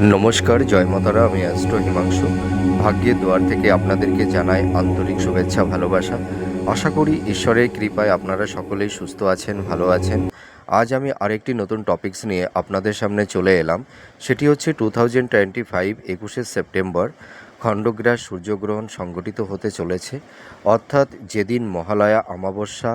নমস্কার, জয় মাতারা আমি অ্যাস্ট্রো হিমাংশু। ভাগ্যের দুয়ার থেকে আপনাদেরকে জানাই আন্তরিক শুভেচ্ছা, ভালোবাসা। আশা করি ঈশ্বরের কৃপায় আপনারা সকলেই সুস্থ আছেন, ভালো আছেন। আজ আমি আরেকটি নতুন টপিকস নিয়ে আপনাদের সামনে চলে এলাম। সেটি হচ্ছে টু থাউজেন্ড টোয়েন্টি ফাইভ একুশে সেপ্টেম্বর, খণ্ডগ্রাস সূর্যগ্রহণ সংগঠিত হতে চলেছে। অর্থাৎ যেদিন মহালয়া, অমাবস্যা,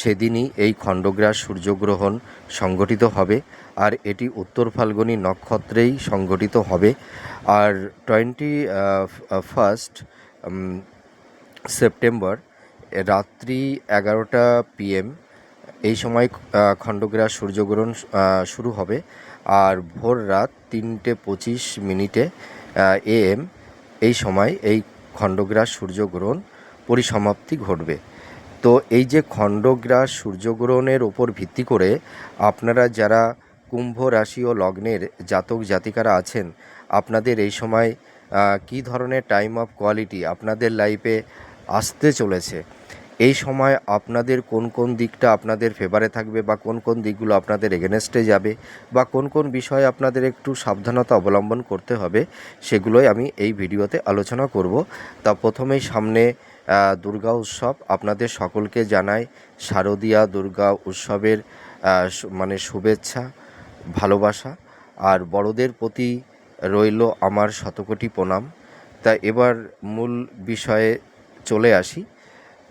সেদিনই এই খণ্ডগ্রাস সূর্যগ্রহণ সংগঠিত হবে। আর এটি উত্তর ফাল্গুনী নক্ষত্রেই সংগঠিত হবে। আর টোয়েন্টি ফার্স্ট সেপ্টেম্বর রাত্রি এগারোটা পিএম, এই সময় খণ্ডগ্রাস সূর্যগ্রহণ শুরু হবে। আর ভোর রাত তিনটে পঁচিশ মিনিটে এএম এই সময় এই খণ্ডগ্রাস সূর্যগ্রহণ পরিসমাপ্তি ঘটবে। তো এই যে খণ্ডগ্রাস সূর্যগ্রহণের ওপর ভিত্তি করে আপনারা যারা কুম্ভ রাশি ও লগ্নের জাতক জাতিকারা আছেন, আপনাদের এই সময় কী ধরনের টাইম অফ কোয়ালিটি আপনাদের লাইফে আসতে চলেছে? এই সময় আপনাদের কোন কোন দিকটা আপনাদের ফেভারে থাকবে বা কোন কোন দিকগুলো আপনাদের এগেনস্টে যাবে বা কোন কোন বিষয়ে আপনাদের একটু সাবধানতা অবলম্বন করতে হবে, সেগুলোই আমি এই ভিডিওতে আলোচনা করব। তা প্রথমেই সামনে দুর্গা উৎসব আপনাদের সকলকে জানাই শারদীয়া দুর্গা উৎসবের মানে শুভেচ্ছা। ভালোবাসা, আর বড়দের প্রতি রইল আমার শতকোটি প্রণাম। তা এবার মূল বিষয়ে চলে আসি।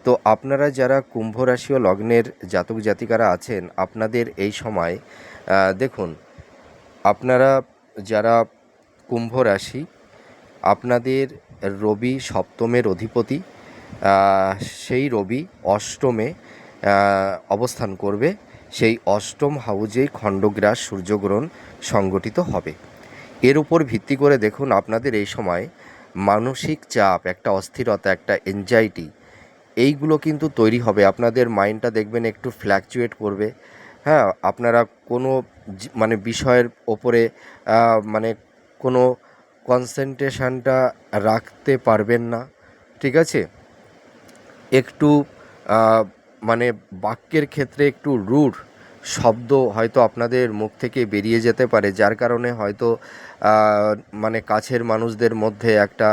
তো আপনারা যারা কুম্ভ রাশি ও লগ্নের জাতক জাতিকারা আছেন, আপনাদের এই সময় দেখুন, আপনারা যারা কুম্ভ রাশি, আপনাদের রবি সপ্তমের অধিপতি সেই রবি অষ্টমে অবস্থান করবে। সেই অষ্টম হাউজেই খণ্ডগ্রাস সূর্যগ্রহণ সংগঠিত হবে। এর উপর ভিত্তি করে দেখুন আপনাদের এই সময় মানসিক চাপ, একটা অস্থিরতা, একটা এনজাইটি এইগুলো কিন্তু তৈরি হবে। আপনাদের মাইন্ডটা দেখবেন একটু ফ্ল্যাকচুয়েট করবে। হ্যাঁ আপনারা কোনো মানে বিষয়ের ওপরে মানে কোনো কনসেন্ট্রেশনটা রাখতে পারবেন না, ঠিক আছে? একটু মানে বাক্যের ক্ষেত্রে একটু রূঢ় শব্দ হয়তো আপনাদের মুখ থেকে বেরিয়ে যেতে পারে, যার কারণে হয়তো মানে কাছের মানুষদের মধ্যে একটা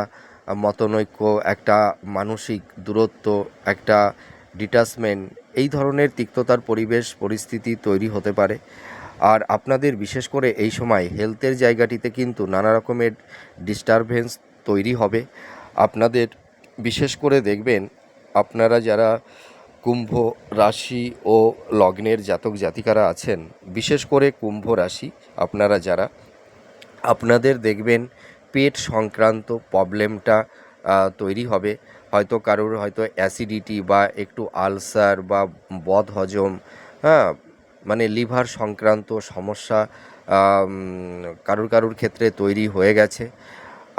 মতনৈক্য, একটা মানসিক দূরত্ব, একটা ডিটাচমেন্ট এই ধরনের তিক্ততার পরিবেশ, পরিস্থিতি তৈরি হতে পারে। আর আপনাদের বিশেষ করে এই সময় হেলথের জায়গাটিতে কিন্তু নানা রকমের ডিস্টারবেন্স তৈরি হবে। আপনাদের বিশেষ করে দেখবেন, আপনারা যারা কুম্ভ রাশি ও লগ্নের জাতক জাতিকারা আছেন, বিশেষ করে কুম্ভ রাশি, আপনারা যারা, আপনাদের দেখবেন পেট সংক্রান্ত প্রবলেমটা তৈরি হবে। হয়তো কারোর হয়তো অ্যাসিডিটি বা একটু আলসার বা বদ হজম হ্যাঁ মানে লিভার সংক্রান্ত সমস্যা কারোর কারোর ক্ষেত্রে তৈরি হয়ে গেছে।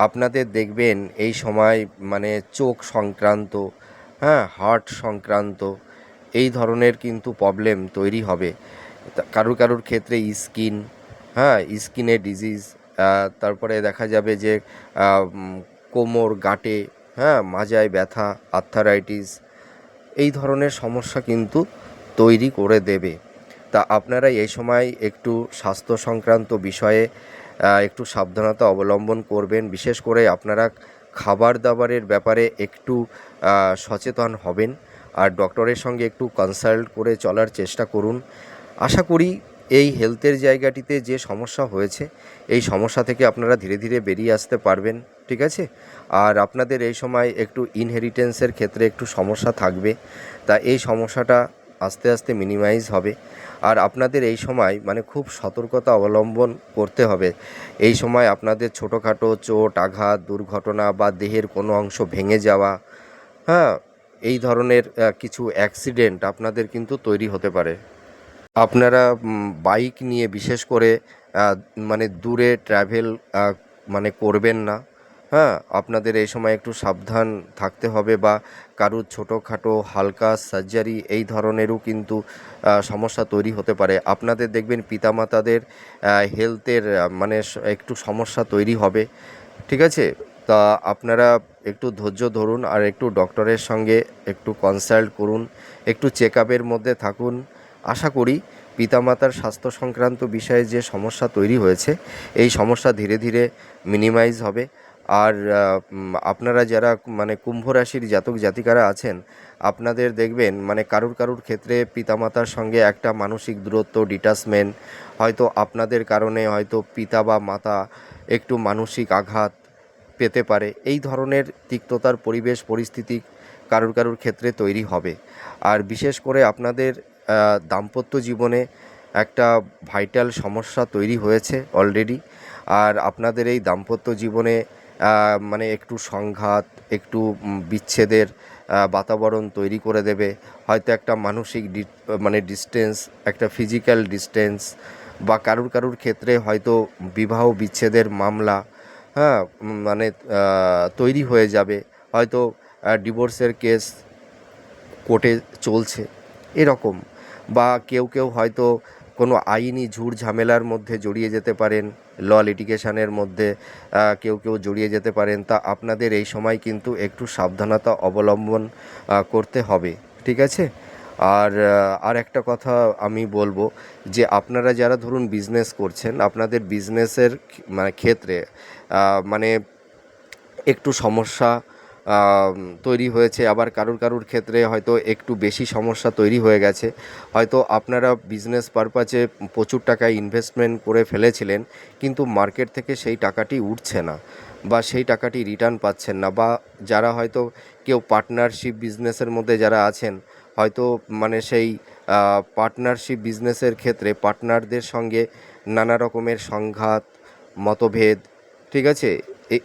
আপনাদের দেখবেন এই সময় মানে চোখ সংক্রান্ত হ্যাঁ হার্ট সংক্রান্ত এই ধরনের কিন্তু প্রবলেম তৈরি হবে। কারোর কারোর ক্ষেত্রে স্কিন হ্যাঁ স্কিনে ডিজিজ তারপরে দেখা যাবে যে কোমর, গাঁটে হ্যাঁ মাজায় ব্যথা আর্থারাইটিস এই ধরনের সমস্যা কিন্তু তৈরি করে দেবে। তা আপনারা এই সময় একটু স্বাস্থ্য সংক্রান্ত বিষয়ে একটু সাবধানতা অবলম্বন করবেন। বিশেষ করে আপনারা খাবার দাবারের ব্যাপারে একটু সচেতন হবেন আর ডক্টরের সঙ্গে একটু কনসাল্ট করে চলার চেষ্টা করুন। আশা করি এই হেলথের জায়গাটিতে যে সমস্যা হয়েছে, এই সমস্যা থেকে আপনারা ধীরে ধীরে বেরিয়ে আসতে পারবেন, ঠিক আছে? আর আপনাদের এই সময় একটু ইনহেরিটেন্সের ক্ষেত্রে একটু সমস্যা থাকবে, তা এই সমস্যাটা আস্তে আস্তে মিনিমাইজ হবে। আর আপনাদের এই সময় মানে খুব সতর্কতা অবলম্বন করতে হবে। এই সময় আপনাদের ছোটোখাটো চোট, আঘাত, দুর্ঘটনা বা দেহের কোনো অংশ ভেঙে যাওয়া হ্যাঁ এই ধরনের কিছু অ্যাক্সিডেন্ট আপনাদের কিন্তু তৈরি হতে পারে। আপনারা বাইক নিয়ে বিশেষ করে মানে দূরে ট্রাভেল মানে করবেন না। হ্যাঁ আপনাদের এই সময় একটু সাবধান থাকতে হবে বা কারুর ছোটোখাটো হালকা সার্জারি এই ধরনেরও কিন্তু সমস্যা তৈরি হতে পারে। আপনাদের দেখবেন পিতামাতাদের হেলথের মানে একটু সমস্যা তৈরি হবে। ঠিক আছে? তা আপনারা একটু ধৈর্য ধরুন আর একটু ডক্টরের সঙ্গে একটু কনসাল্ট করুন, একটু চেক আপের মধ্যে থাকুন। আশা করি পিতামাতার স্বাস্থ্য সংক্রান্ত বিষয়ে যে সমস্যা তৈরি হয়েছে, এই সমস্যা ধীরে ধীরে মিনিমাইজ হবে। আর আপনারা যারা মানে কুম্ভ রাশির জাতক জাতিকারা আছেন, আপনাদের দেখবেন মানে কারুর কারুর ক্ষেত্রে পিতামাতার সঙ্গে একটা মানসিক দূরত্ব ডিটাচমেন্ট হয়তো আপনাদের কারণে হয়তো পিতা বা মাতা একটু মানসিক আঘাত পেতে পারে। এই ধরনের তিক্ততার পরিবেশ, পরিস্থিতি কারুর কারুর ক্ষেত্রে তৈরি হবে। আর বিশেষ করে আপনাদের দাম্পত্য জীবনে একটা ভাইটাল সমস্যা তৈরি হয়েছে অলরেডি। আর আপনাদের এই দাম্পত্য জীবনে মানে একটু সংঘাত, একটু বিচ্ছেদের বাতাবরণ তৈরি করে দেবে। হয়তো একটা মানসিক মানে ডিস্টেন্স একটা ফিজিক্যাল ডিস্টেন্স বা কারুর কারুর ক্ষেত্রে হয়তো বিবাহ বিচ্ছেদের মামলা হ্যাঁ মানে তৈরি হয়ে যাবে। হয়তো ডিভোর্সের কেস কোর্টে চলছে, এরকম। বা কেউ কেউ হয়তো কোনো আইনি ঝুট ঝামেলার মধ্যে জড়িয়ে যেতে পারেন। ল লিটিগেশনের মধ্যে কেউ কেউ জড়িয়ে যেতে পারেন। তা আপনাদের এই সময় কিন্তু একটু সাবধানতা অবলম্বন করতে হবে, ঠিক আছে? আর আর একটা কথা আমি বলব যে, আপনারা যারা ধরুন বিজনেস করছেন, আপনাদের বিজনেসের মানে ক্ষেত্রে মানে একটু সমস্যা তৈরি হয়েছে। আবার কারুর কারুর ক্ষেত্রে হয়তো একটু বেশি সমস্যা তৈরি হয়ে গেছে। হয়তো আপনারা বিজনেস পারপাজে প্রচুর টাকা ইনভেস্টমেন্ট করে ফেলেছিলেন, কিন্তু মার্কেট থেকে সেই টাকাটি উঠছে না বা সেই টাকাটি রিটার্ন পাচ্ছেন না বা যারা হয়তো কেউ পার্টনারশিপ বিজনেসের মধ্যে যারা আছেন, হয়তো মানে সেই পার্টনারশিপ বিজনেসের ক্ষেত্রে পার্টনারদের সঙ্গে নানা রকমের সংঘাত, মতভেদ, ঠিক আছে?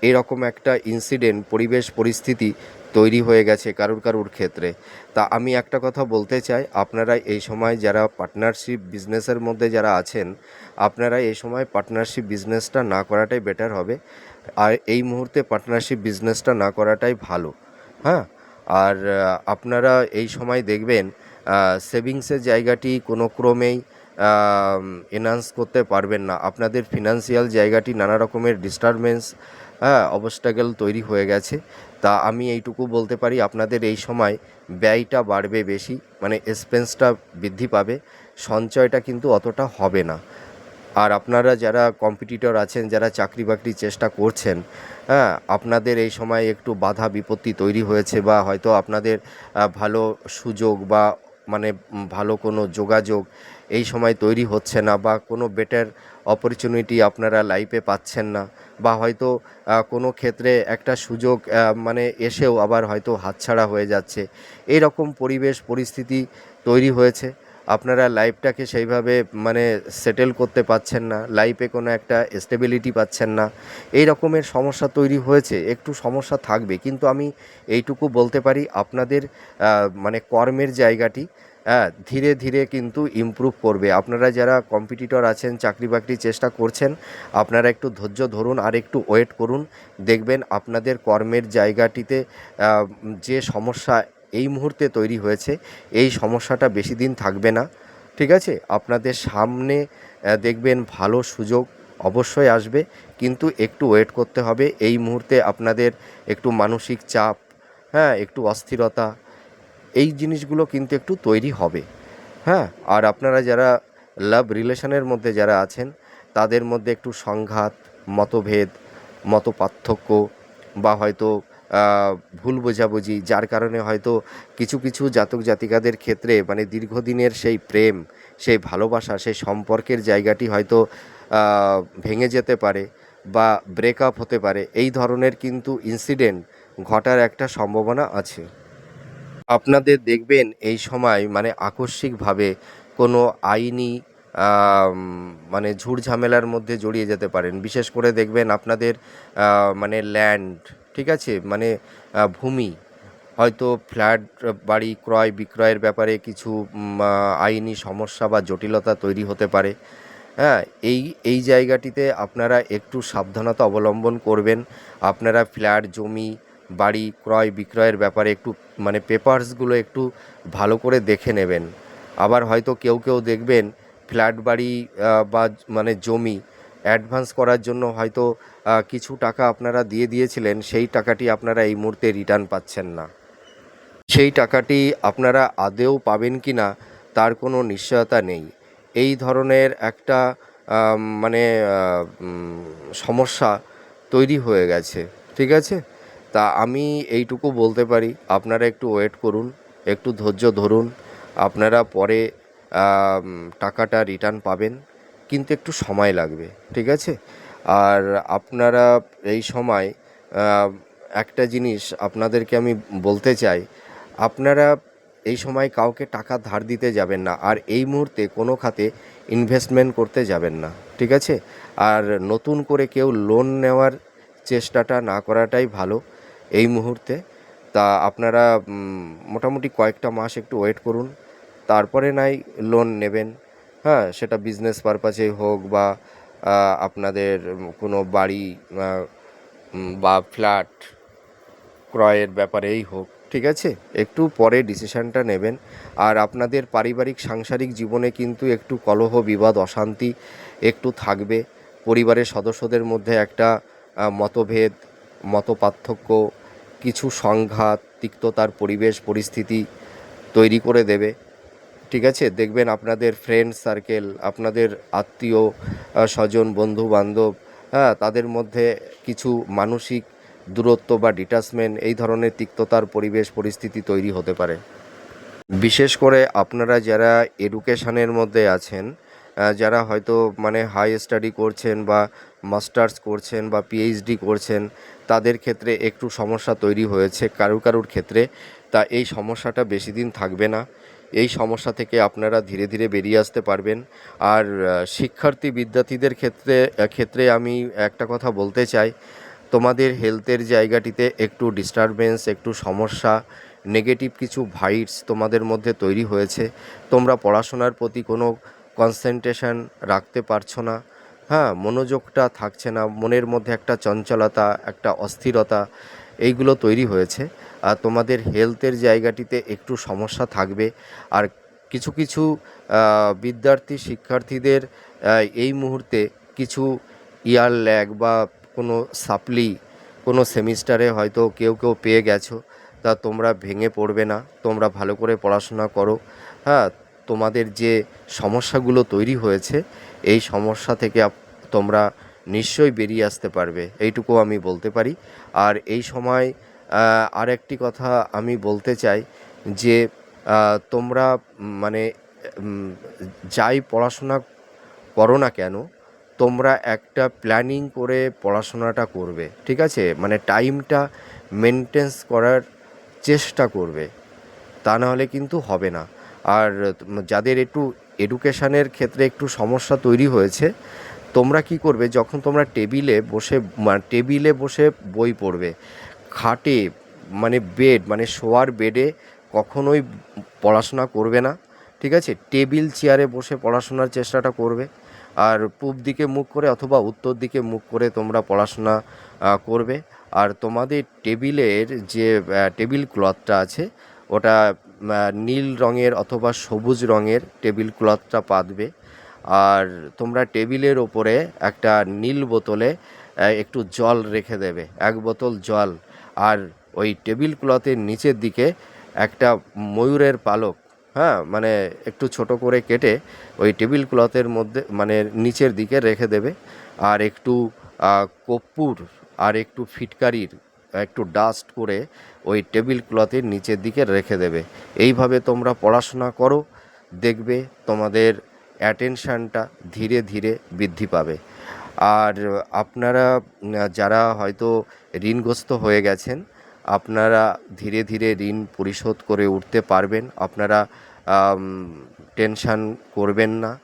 এরকম একটা ইনসিডেন্ট পরিবেশ, পরিস্থিতি তৈরি হয়ে গেছে কারুর কারুর ক্ষেত্রে। তা আমি একটা কথা বলতে চাই, আপনারা এই সময় যারা পার্টনারশিপ বিজনেসের মধ্যে যারা আছেন, আপনারা এই সময় পার্টনারশিপ বিজনেসটা না করাটাই বেটার হবে। আর এই মুহূর্তে পার্টনারশিপ বিজনেসটা না করাটাই ভালো। হ্যাঁ? আর আপনারা এই সময় দেখবেন সেভিংসের জায়গাটি কোনো ক্রমেই এনহান্স করতে পারবেন না। আপনাদের ফিনান্সিয়াল জায়গাটি নানা রকমের ডিস্টারবেন্স হ্যাঁ অবস্টাকেল তৈরি হয়ে গেছে। তা আমি এইটুকু বলতে পারি, আপনাদের এই সময় ব্যয়টা বাড়বে বেশি মানে এক্সপেন্সটা বৃদ্ধি পাবে, সঞ্চয়টা কিন্তু অতটা হবে না। আর আপনারা যারা কম্পিটিটর আছেন, যারা চাকরি বাকরির চেষ্টা করছেন হ্যাঁ আপনাদের এই সময় একটু বাধা বিপত্তি তৈরি হয়েছে বা হয়তো আপনাদের ভালো সুযোগ বা মানে ভালো কোনো যোগাযোগ এই সময় তৈরি হচ্ছে না বা কোনো বেটার অপরচুনিটি আপনারা লাইফে পাচ্ছেন না বা হয়তো কোনো ক্ষেত্রে একটা সুযোগ মানে এসেও আবার হয়তো হাতছাড়া হয়ে যাচ্ছে। এই রকম পরিবেশ, পরিস্থিতি তৈরি হয়েছে। আপনারা লাইফটাকে সেইভাবে মানে সেটেল করতে পারছেন না। লাইফে কোনো একটা স্টেবিলিটি পাচ্ছেন না। এই রকমের সমস্যা তৈরি হয়েছে। একটু সমস্যা থাকবে। কিন্তু আমি এইটুকু বলতে পারি, আপনাদের মানে কর্মের জায়গাটি হ্যাঁ ধীরে ধীরে কিন্তু ইমপ্রুভ করবে। আপনারা যারা কম্পিটিটর আছেন, চাকরি বাকরি চেষ্টা করছেন, আপনারা একটু ধৈর্য ধরুন আর একটু ওয়েট করুন। দেখবেন আপনাদের কর্মের জায়গাটিতে যে সমস্যা এই মুহূর্তে তৈরি হয়েছে, এই সমস্যাটা বেশি দিন থাকবে না। ঠিক আছে? আপনাদের সামনে দেখবেন ভালো সুযোগ অবশ্যই আসবে, কিন্তু একটু ওয়েট করতে হবে। এই মুহূর্তে আপনাদের একটু মানসিক চাপ হ্যাঁ একটু অস্থিরতা এই জিনিসগুলো কিন্তু একটু তৈরি হবে। হ্যাঁ? আর আপনারা যারা লাভ রিলেশনের মধ্যে যারা আছেন, তাদের মধ্যে একটু সংঘাত, মতভেদ মত পার্থক্য বা হয়তো ভুল বোঝাবুঝি, যার কারণে হয়তো কিছু কিছু জাতক জাতিকাদের ক্ষেত্রে মানে দীর্ঘদিনের সেই প্রেম, সেই ভালোবাসা, সেই সম্পর্কের জায়গাটি হয়তো ভেঙে যেতে পারে বা ব্রেকআপ হতে পারে। এই ধরনের কিন্তু ইনসিডেন্ট ঘটার একটা সম্ভাবনা আছে। আপনাদের দেখবেন এই সময় মানে আকস্মিকভাবে কোনো আইনি মানে ঝুট ঝামেলার মধ্যে জড়িয়ে যেতে পারেন। বিশেষ করে দেখবেন আপনাদের মানে ল্যান্ড ঠিক আছে? মানে ভূমি। হয়তো ফ্ল্যাট বাড়ি ক্রয় বিক্রয়ের ব্যাপারে কিছু আইনি সমস্যা বা জটিলতা তৈরি হতে পারে। হ্যাঁ এই এই জায়গাটিতে আপনারা একটু সাবধানতা অবলম্বন করবেন। আপনারা ফ্ল্যাট, জমি বাড়ি ক্রয় বিক্রয়ের ব্যাপারে একটু মানে পেপারসগুলো একটু ভালো করে দেখে নেবেন। আবার হয়তো কেউ কেউ দেখবেন ফ্ল্যাট বাড়ি বা মানে জমি অ্যাডভান্স করার জন্য হয়তো কিছু টাকা আপনারা দিয়ে দিয়েছিলেন, সেই টাকাটি আপনারা এই মুহূর্তে রিটার্ন পাচ্ছেন না। সেই টাকাটি আপনারা আদেও পাবেন কি না, তার কোনো নিশ্চয়তা নেই। এই ধরনের একটা মানে সমস্যা তৈরি হয়ে গেছে। ঠিক আছে? তা আমি এইটুকু বলতে পারি। আপনারা একটু ওয়েট করুন, একটু ধৈর্য ধরুন। আপনারা পরে টাকাটা রিটার্ন পাবেন, কিন্তু একটু সময় লাগবে, ঠিক আছে? আর আপনারা এই সময় একটা জিনিস আপনাদেরকে আমি বলতে চাই। আপনারা এই সময় কাউকে টাকা ধার দিতে যাবেন না, আর এই মুহূর্তে কোনো খাতে ইনভেস্টমেন্ট করতে যাবেন না, ঠিক আছে? আর নতুন করে কেউ লোন নেওয়ার চেষ্টাটা না করাটাই ভালো। এই মুহূর্তে। তা আপনারা মোটামুটি কয়েকটা মাস একটু ওয়েট করুন। তারপরে নাই লোন নেবেন। হ্যাঁ সেটা বিজনেস পারপাসে হোক বা আপনাদের কোনো বাড়ি বা ফ্ল্যাট ক্রয়ের ব্যাপারেই হোক ঠিক আছে? একটু পরে ডিসিশানটা নেবেন। আর আপনাদের পারিবারিক সাংসারিক জীবনে কিন্তু একটু কলহ বিবাদ অশান্তি একটু থাকবে। পরিবারের সদস্যদের মধ্যে একটা আহ, মতভেদ মতপার্থক্য, কিছু সংঘাত, তিক্ততার পরিবেশ, পরিস্থিতি তৈরি করে দেবে। ঠিক আছে? দেখবেন আপনাদের ফ্রেন্ড সার্কেল আপনাদের আত্মীয় স্বজন বন্ধু বান্ধব হ্যাঁ তাদের মধ্যে কিছু মানসিক দূরত্ব বা ডিটাচমেন্ট এই ধরনের তিক্ততার পরিবেশ, পরিস্থিতি তৈরি হতে পারে। বিশেষ করে আপনারা যারা এডুকেশনের মধ্যে আছেন যারা হয়তো মানে হাই স্টাডি করছেন বা মাস্টার্স করছেন বা পিএইচডি করছেন, তাদের ক্ষেত্রে একটু সমস্যা তৈরি হয়েছে, কারুর কারুর ক্ষেত্রে। তা এই সমস্যাটা বেশি দিন থাকবে না। এই সমস্যা থেকে আপনারা ধীরে ধীরে বেরিয়ে আসতে পারবেন। আর শিক্ষার্থী বিদ্যার্থীদের ক্ষেত্রে ক্ষেত্রে আমি একটা কথা বলতে চাই। তোমাদের হেলথের জায়গাটিতে একটু ডিস্টারবেন্স একটু সমস্যা নেগেটিভ কিছু ভাইটস তোমাদের মধ্যে তৈরি হয়েছে। তোমরা পড়াশোনার প্রতি কোনো কনসেন্ট্রেশন রাখতে পারছ না। হ্যাঁ মনোযোগটা থাকছে না, মনের মধ্যে একটা চঞ্চলতা, একটা অস্থিরতা, এইগুলো তৈরি হয়েছে। আর তোমাদের হেলথের জায়গাটিতে একটু সমস্যা থাকবে। আর কিছু কিছু বিদ্যার্থী, শিক্ষার্থীদের এই মুহূর্তে কিছু ইয়ার ল্যাগ বা কোনো সাপ্লি কোনো সেমিস্টারে হয়তো কেউ কেউ পেয়ে গেছো, তা তোমরা ভেঙে পড়বে না, তোমরা ভালো করে পড়াশোনা করো। হ্যাঁ তোমাদের যে সমস্যাগুলো তৈরি হয়েছে এই সমস্যা থেকে তোমরা নিশ্চয়ই বেরিয়ে আসতে পারবে। এইটুকু আমি বলতে পারি। আর এই সময় আর একটি কথা আমি বলতে চাই যে তোমরা মানে যাই পড়াশোনা করো না কেন, তোমরা একটা প্ল্যানিং করে পড়াশোনাটা করবে, ঠিক আছে? মানে টাইমটা মেনটেন্স করার চেষ্টা করবে। তা নাহলে কিন্তু হবে না। আর যাদের একটু এডুকেশনের ক্ষেত্রে একটু সমস্যা তৈরি হয়েছে। তোমরা কি করবে? যখন তোমরা টেবিলে বসে টেবিলে বসে বই পড়বে, খাটে মানে বেড মানে শোয়ার বেডে কখনোই পড়াশোনা করবে না, ঠিক আছে? টেবিল চেয়ারে বসে পড়াশোনার চেষ্টাটা করবে, আর পূব দিকে মুখ করে অথবা উত্তর দিকে মুখ করে তোমরা পড়াশোনা করবে। আর তোমাদের টেবিলের যে টেবিল ক্লথটা আছে, ওটা নীল রঙের অথবা সবুজ রঙের টেবিল ক্লথটা পাতবে। আর তোমরা টেবিলের ওপরে একটা নীল বোতলে একটু জল রেখে দেবে এক বোতল জল। আর ওই টেবিল ক্লথের নিচের দিকে একটা ময়ূরের পালক হ্যাঁ মানে একটু ছোট করে কেটে ওই টেবিল ক্লথের মধ্যে মানে নিচের দিকে রেখে দেবে। আর একটু আহ, কর্পূর আর একটু ফিটকারির একটু ডাস্ট করে ওই টেবিল ক্লথের নিচের দিকে রেখে দেবে। এইভাবে তোমরা পড়াশোনা করো, দেখবে তোমাদের অ্যাটেনশানটা ধীরে ধীরে বৃদ্ধি পাবে। আর আপনারা, যারা হয়তো ঋণগ্রস্ত হয়ে গেছেন, আপনারা ধীরে ধীরে ঋণ পরিশোধ করে উঠতে পারবেন। আপনারা টেনশান করবেন না।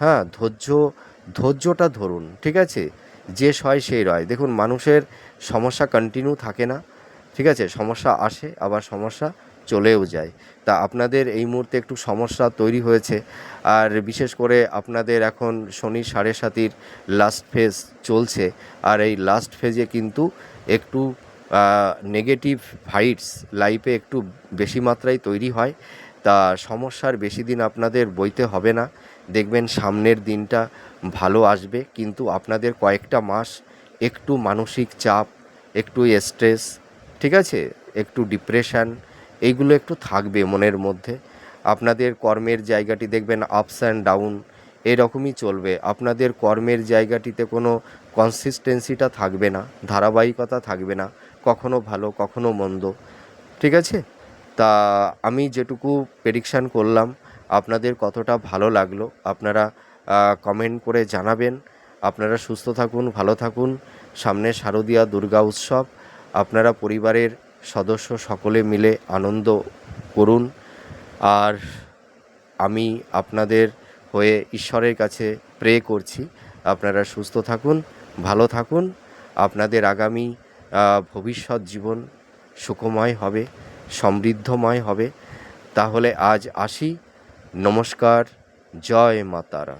হ্যাঁ ধৈর্য, ধৈর্যটা ধরুন, ঠিক আছে? যে সয় সেই রয়। দেখুন, মানুষের সমস্যা কন্টিনিউ থাকে না, ঠিক আছে? সমস্যা আসে, আবার সমস্যা চলেও যায়। তা আপনাদের এই মুহূর্তে একটু সমস্যা তৈরি হয়েছে, আর বিশেষ করে আপনাদের এখন শনি সাড়ে সাতির লাস্ট ফেজ চলছে, আর এই লাস্ট ফেজে কিন্তু একটু নেগেটিভ ফাইটস লাইফে একটু বেশি মাত্রায় তৈরি হয়। তা সমস্যার বেশি দিন আপনাদের বইতে হবে না। দেখবেন সামনের দিনটা ভালো আসবে, কিন্তু আপনাদের কয়েকটা মাস একটু মানসিক চাপ, একটু স্ট্রেস ঠিক আছে? একটু ডিপ্রেশন এইগুলো একটু থাকবে মনের মধ্যে। আপনাদের কর্মের জায়গাটি দেখবেন আপস অ্যান্ড ডাউন এরকমই চলবে। আপনাদের কর্মের জায়গাটিতে কোনো কনসিস্টেন্সিটা থাকবে না, ধারাবাহিকতা থাকবে না, কখনো ভালো, কখনো মন্দ, ঠিক আছে? তা আমি যেটুকু প্রেডিকশান করলাম, আপনাদের কতটা ভালো লাগল, আপনারা কমেন্ট করে জানাবেন। আপনারা সুস্থ থাকুন, ভালো থাকুন। সামনে শারদীয়া দুর্গা উৎসব। আপনারা পরিবারের সদস্য সকলে মিলে আনন্দ করুন। আর আমি আপনাদের হয়ে ঈশ্বরের কাছে প্রে করছি। আপনারা সুস্থ থাকুন, ভালো থাকুন। আপনাদের আগামী ভবিষ্যৎ জীবন সুখময় হবে, সমৃদ্ধময় হবে। তাহলে আজ আসি। নমস্কার। জয় মাতারা।